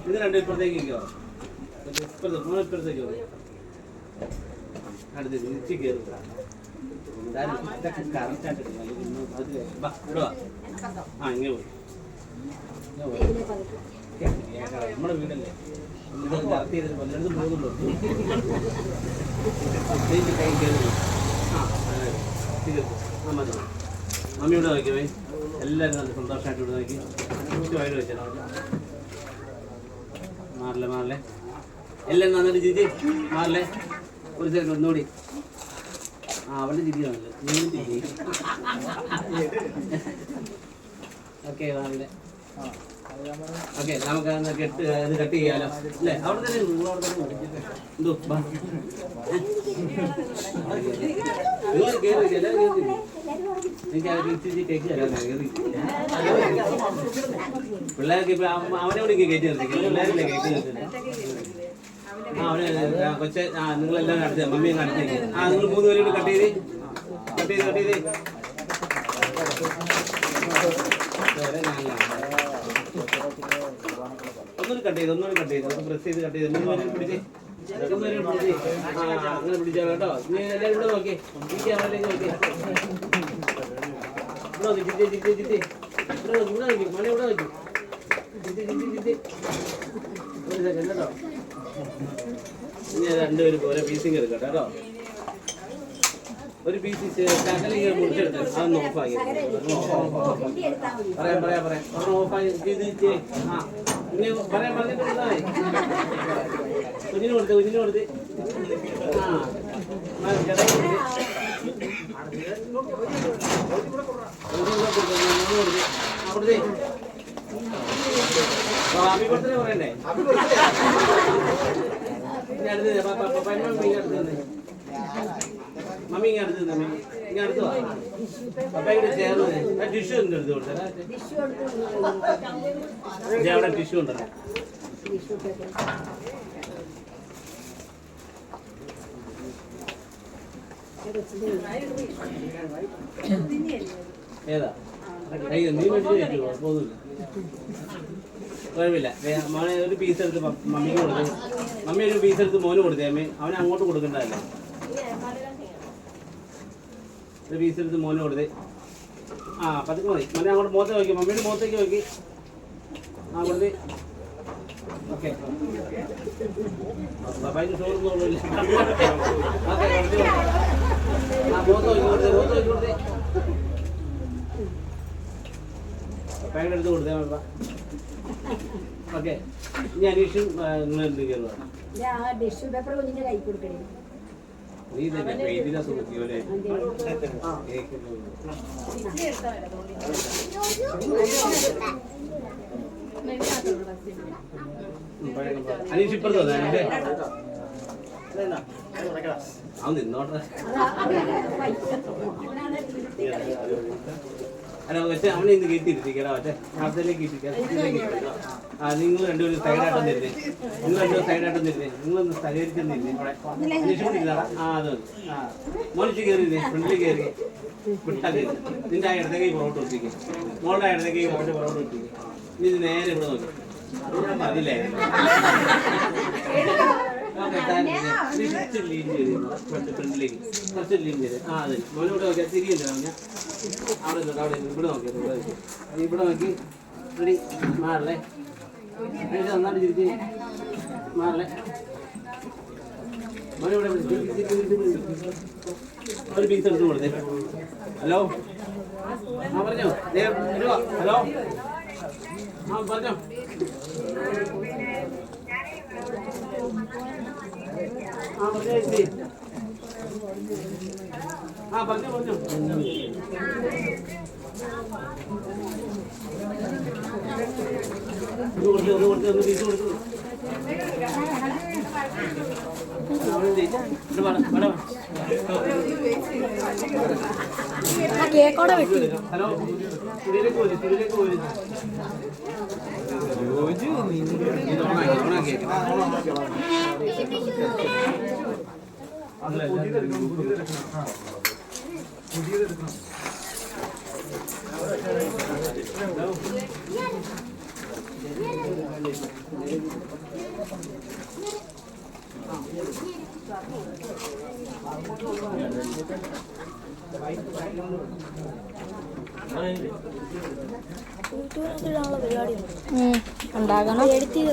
ഇത് രണ്ടും ഇപ്പുറത്തേക്കോ ഇപ്പുറത്ത് മൂന്ന് ഇപ്പുറത്തേക്കോ. അടുത്ത്. ആ. നമ്മുടെ വീടല്ലേ? കറക്റ്റ് ചെയ്തിട്ട് പലയിടത്തും ആ മതി മമ്മി ഇവിടെ നോക്കിയേ എല്ലാവരും നല്ല സന്തോഷമായിട്ട് ഇവിടെ നോക്കി ചുറ്റുമായിട്ട് വെച്ചാൽ മാറില്ലേ മാറില്ലേ? എല്ലാം നന്നായിട്ട് ചിരിച്ച് മാറില്ലേ? ഒരു സെക്കൻഡ് ഒന്നുകൂടി. ആ അവളുടെ ചിരിയാണല്ലോ നീ ചിരി ഓക്കെ മാറില്ലേ? ഓക്കെ നമുക്ക് കെട്ട് ഇത് കട്ട് ചെയ്യാലോ. അല്ലേ? അവിടെ തന്നെ പിള്ളേർക്ക് ഇപ്പൊ അവനെ കൂടി കയറ്റി നിർത്തി പിള്ളേരല്ലേ കയറ്റി നിർത്തില്ല ആ അവനെ കൊച്ചെ ആ നിങ്ങളെല്ലാം നടത്തി മമ്മിയെ നടത്തി ആ നിങ്ങൾ മൂന്ന് പേരും കൂടി കട്ട് ചെയ്ത്. കട്ട് ചെയ്ത് കട്ട് ചെയ്ത്. ഒന്നുകൂടി കട്ട് ചെയ്ത് ഒന്നുകൂടി കട്ട് ചെയ്ത് പ്രസ് ചെയ്ത്. കട്ട് ചെയ്ത് മൂന്ന് പേരും പിടിച്ച് അങ്ങനെ പിടിച്ചാൽ കേട്ടോ. നീ എല്ലാവരും ഇവിടെ നോക്കി. ഈ ക്യാമറയിലേക്ക് നോക്കി. ഇവിടെ നോക്കി ചിറ്റി ചിറ്റി ചിറ്റി. ഇവിടെ നോക്കി ഇവിടെ നോക്കി. മണി ഇവിടെ നോക്കി. ചിറ്റി ചിറ്റി ചിറ്റി ഒരു സെക്കൻഡ് കേട്ടോ. ഇനി രണ്ടുപേരും ഓരോ പീസിങ് എടുക്കട്ടെ കേട്ടോ. ഒരു പീസ് ശകലിങ്ങനെ മുറിച്ചെടുത്ത് അതൊന്ന് ഓഫാക്കി പറയാം പറയാം പറയാം. ഓഫാക്കി. ആ. ഇനി പറയാൻ പറഞ്ഞിട്ട് മതി. കുഞ്ഞിന് കൊടുത്ത് കുഞ്ഞിന് കൊടുത്ത് ഹാപ്പി പറയണ്ടേ അടുത്ത് പ- പ- പ- പതിനൊന്ന് മണി ഇങ്ങ് അടുത്ത് നിന്ന്. മമ്മി ഇങ്ങനെ അടുത്ത് നിന്ന്, അവിടെ ഏതാ? നീ കുഴപ്പമില്ല മോനെ ഒരു പീസ് എടുത്ത് മമ്മിക്ക് കൊടുത്തു മമ്മി ഒരു പീസ് എടുത്ത് മോന് കൊടുത്തേ അമ്മ അവനെ അങ്ങോട്ട് കൊടുക്കണ്ടല്ലേ ഒരു പീസ് എടുത്ത് മോന് കൊടുത്തേ. ആ പതുക്കെ മതി. മോനെ അങ്ങോട്ട് മുഖത്ത് നോക്കി. മമ്മിയുടെ മുഖത്തേക്ക് നോക്കി. ആ കൊടുത്തേ. ഓക്കെ. ഓക്കെ കൊടുത്തേ. ആ എടുത്ത് കൊടുത്തേ ഓക്കെ. ഇനി അനീഷും നിങ്ങൾ എന്ത് ചെയ്യുന്നു ടിഷ്യൂ പേപ്പർ കുഞ്ഞിന്റെ കൈ കൊടുക്കണേ. നീ തന്നെ പെയ്തിനെ സുഖിയോലെ അനീഷ് ഇപ്പുറത്ത് വന്നേ അവൻ നിന്നോട്ടെ അല്ല മറ്റേ അവനെ ഇന്ന് കയറ്റിയിരുത്തിക്കടാ മറ്റേ അടുത്തേക്ക് ആ നിങ്ങൾ രണ്ടുപേരും സൈഡായിട്ടൊന്നും ഇരുന്നേ. നിങ്ങൾ രണ്ടുപേരും സൈഡായിട്ടൊന്നും ഇരുന്നേ. നിങ്ങളൊന്ന് സഹകരിച്ചൊന്നും ഇരുന്നേ. ഇവിടെ. കൂടി ആ അത്. ആ മോനിച്ച് കയറിയിരുന്നേ ഫ്രണ്ടിൽ കയറി. വിട്ടാ കയറി നിന്റെ ആ ഇടത്തേക്ക് പുറകോട്ട് വെച്ചിരിക്കും. മോളുടെ ആ ഇടത്തേക്ക് മോന്റെ പുറകോട്ട് വെച്ചിരിക്കും. നീ നേരെ ഇവിടെ നോക്കി. ഞാൻ കുറച്ച് lean ചെയ്ത് കുറച്ച് ഫ്രണ്ടിലേക്ക് കുറച്ച് ചെയ്ത് ആ അതെ. മോനെ ഇവിടെ നോക്കിയാൽ തിരിയുണ്ട് ഞാൻ അവിടെ ഇരുന്നോ, അവിടെ. ഇവിടെ നോക്കിയത് ഇവിടെ നോക്കി. ഇവിടെ നോക്കി. റെഡി മാറല്ലേ? നന്നായിട്ട് തിരിച്ച് മാറല്ലേ? മോനെ ഇവിടെ. ഒരു പീസ് എടുത്ത് കൊടുത്തേ. ഹലോ? ആ പറഞ്ഞോ. ഹലോ? ആ പറഞ്ഞോ. ആ പറഞ്ഞോ പറഞ്ഞോ ഒന്ന് കൊടുത്ത് ഒന്ന് കൊടുത്ത് ഒന്ന് പീസ് കൊടുത്തു ആ കേക്കോടെ വെട്ടി. ഹലോ കുടിയിലേക്ക് പോര് കുടിയിലേക്ക് പോര് ഇത് ഓണാക്കി ഓണാക്കി ഉണ്ടാകണം. എടുത്തിട്ട് ചെയ്ത്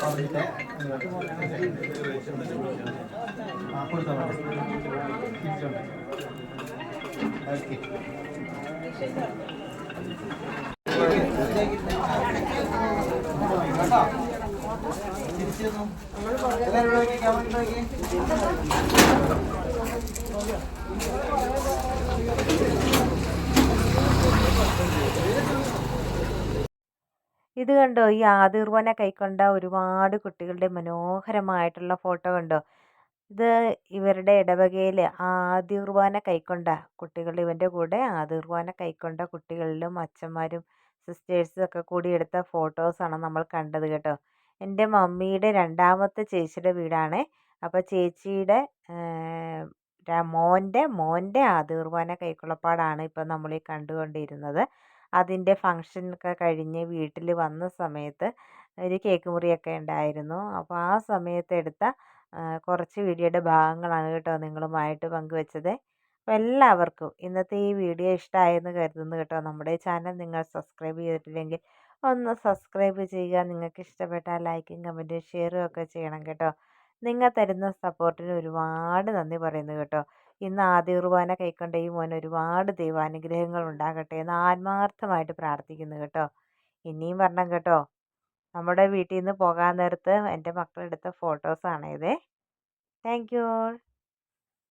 ഇങ്ങനെ പറഞ്ഞിട്ട് ആ കൊടുത്താൽ മതി തിരിച്ചോണ്ട് ഓക്കെ കേട്ടോ തിരിച്ചു എല്ലാവരും ഇവിടെ ക്യാമറ ഇത് കണ്ടോ? ഈ ആതിർവന കൈക്കൊണ്ട ഒരുപാട് കുട്ടികളുടെ മനോഹരമായിട്ടുള്ള ഫോട്ടോ കണ്ടോ? ഇത് ഇവരുടെ ഇടവകയിൽ ആതിർവാന കൈക്കൊണ്ട കുട്ടികൾ ഇവന്റെ കൂടെ ആതിർവാന കൈക്കൊണ്ട കുട്ടികളിലും അച്ഛന്മാരും സിസ്റ്റേഴ്സും ഒക്കെ കൂടി എടുത്ത ഫോട്ടോസാണ് നമ്മൾ കണ്ടത് കേട്ടോ. എന്റെ മമ്മിയുടെ രണ്ടാമത്തെ ചേച്ചിയുടെ വീടാണ്. അപ്പോൾ ചേച്ചിയുടെ മോന്റെ മോന്റെ ആതിർവാന കൈക്കുളപ്പാടാണ് ഇപ്പം നമ്മൾ ഈ കണ്ടുകൊണ്ടിരുന്നത്. അതിന്റെ ഫങ്ഷനൊക്കെ കഴിഞ്ഞ് വീട്ടിൽ വന്ന സമയത്ത് ഒരു കേക്ക് മുറിയൊക്കെ ഉണ്ടായിരുന്നു. അപ്പോൾ ആ സമയത്ത് എടുത്ത കുറച്ച് വീഡിയോയുടെ ഭാഗങ്ങളാണ് കേട്ടോ നിങ്ങളുമായിട്ട് പങ്കുവെച്ചത്. അപ്പോൾ എല്ലാവർക്കും ഇന്നത്തെ ഈ വീഡിയോ ഇഷ്ടമായെന്ന് കരുതുന്നു കേട്ടോ. നമ്മുടെ ചാനൽ നിങ്ങൾ സബ്സ്ക്രൈബ് ചെയ്തിട്ടില്ലെങ്കിൽ ഒന്ന് സബ്സ്ക്രൈബ് ചെയ്യുക. നിങ്ങൾക്ക് ഇഷ്ടപ്പെട്ടാൽ ലൈക്കും കമന്റും ഷെയറും ഒക്കെ ചെയ്യണം കേട്ടോ. നിങ്ങൾ തരുന്ന സപ്പോർട്ടിന് ഒരുപാട് നന്ദി പറയുന്നു കേട്ടോ. ഇന്ന് ആദ്യ കുർബാന കൈക്കൊണ്ട ഈ മോൻ ഒരുപാട് ദൈവാനുഗ്രഹങ്ങൾ ഉണ്ടാകട്ടെ എന്ന് ആത്മാർത്ഥമായിട്ട് പ്രാർത്ഥിക്കുന്നു കേട്ടോ. ഇനിയും വരണം കേട്ടോ. നമ്മുടെ വീട്ടിൽ നിന്ന് പോകാൻ നേരത്ത് എന്റെ മക്കളെടുത്ത ഫോട്ടോസാണ് ഇത്. Thank you.